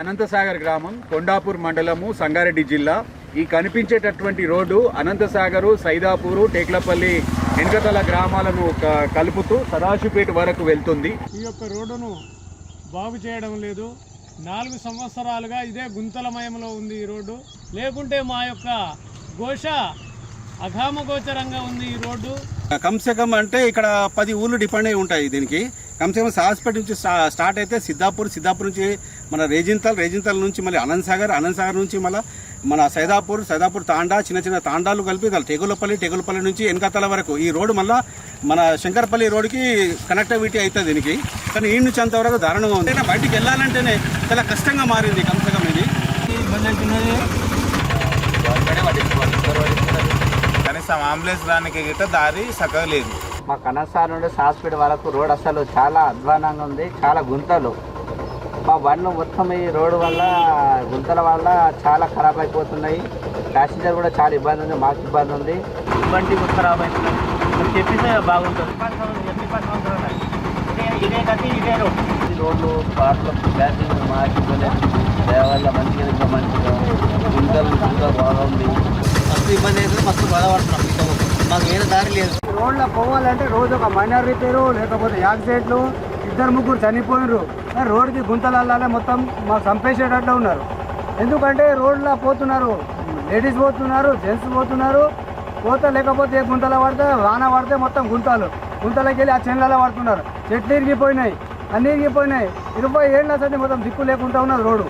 అనంతసాగర్ గ్రామం కొండాపూర్ మండలము సంగారెడ్డి జిల్లా. ఈ కనిపించేటటువంటి రోడ్డు అనంతసాగరు సైదాపూరు టేక్లపల్లి వెనుకతల గ్రామాలను క- కలుపుతూ సదాశివపేట వరకు వెళ్తుంది. ఈ యొక్క రోడ్డును బాగు చేయడం లేదు. నాలుగు సంవత్సరాలుగా ఇదే గుంతలమయంలో ఉంది ఈ రోడ్డు. లేకుంటే మా యొక్క ఘోష అఘామగోచరంగా ఉంది ఈ రోడ్డు. కమ్సే కమ్ అంటే ఇక్కడ పది ఊర్లు డిపెండ్ అయి ఉంటాయి దీనికి. కమ్సే కమ్ హాస్పిటల్ నుంచి స్టా- స్టార్ట్ అయితే సిద్ధాపూర్ సిద్ధాపూర్ నుంచి మన రేజింతల్ రేజింతల్ నుంచి మళ్ళీ అనంత్ సాగర్ అనంత్ సాగర్ నుంచి మళ్ళీ మన సైదాపూర్ సైదాపూర్ తాండా చిన్న చిన్న తాండాలు కలిపి దాని టెగులపల్లి టెగులపల్లి నుంచి వెనకతల వరకు ఈ రోడ్డు మళ్ళీ మన శంకరపల్లి రోడ్డుకి కనెక్టివిటీ అవుతుంది దీనికి. కానీ ఈ నుంచి అంతవరకు దారుణంగా ఉంది. బయటికి వెళ్ళాలంటేనే చాలా కష్టంగా మారింది కమ్సే కమ్ ఇది. కనీసం అంబులెన్స్ రానికి గిట్ట దారి చక్కగా లేదు. మా కనసార్ నుండి హాస్పిటల్ వరకు రోడ్ అసలు చాలా అధ్వానంగా ఉంది చాలా గుంతలు. మా బండ్లు మొత్తం ఈ రోడ్డు వల్ల గుంతల వల్ల చాలా ఖరాబ్ అయిపోతున్నాయి. ప్యాసింజర్ కూడా చాలా ఇబ్బంది ఉంది మాకు ఇబ్బంది ఉంది. బండి కూడా ఖరాబ్ అవుతుంది మీరు చెప్పితే బాగుంటుంది. ఇదే ఇదే రోడ్ ఈ రోడ్లు పాటలు ప్యాసింజర్ మాకు ఇవ్వలేదు మంచిగా ఇంకా మంచిగా గుంతలు గుంత బాగుంది మస్తు ఇబ్బంది అవుతుంది మస్తు బాధపడుతున్నాం. మాకు వేరే దారి లేదు. రోడ్లో పోవాలంటే రోజు ఒక మైనర్ రిపేరు లేకపోతే యాక్సిడెంట్లు ఇద్దరు ముగ్గురు చనిపోయినారు. రోడ్డుకి గుంతలల్లాలే మొత్తం మాకు చంపేసేటట్లు ఉన్నారు. ఎందుకంటే రోడ్లో పోతున్నారు. లేడీస్ పోతున్నారు జెంట్స్ పోతున్నారు. పోతే లేకపోతే ఏ గుంతల పడితే వాన పడితే మొత్తం గుంతలు. గుంతలకి వెళ్ళి ఆ చెన్లలో పడుతున్నారు. చెట్లు ఇరిగిపోయినాయి. అన్నీ ఇరిగిపోయినాయి. ఇరవై ఏళ్ళ సరే మొత్తం దిక్కు లేకుండా ఉన్నది రోడ్డు.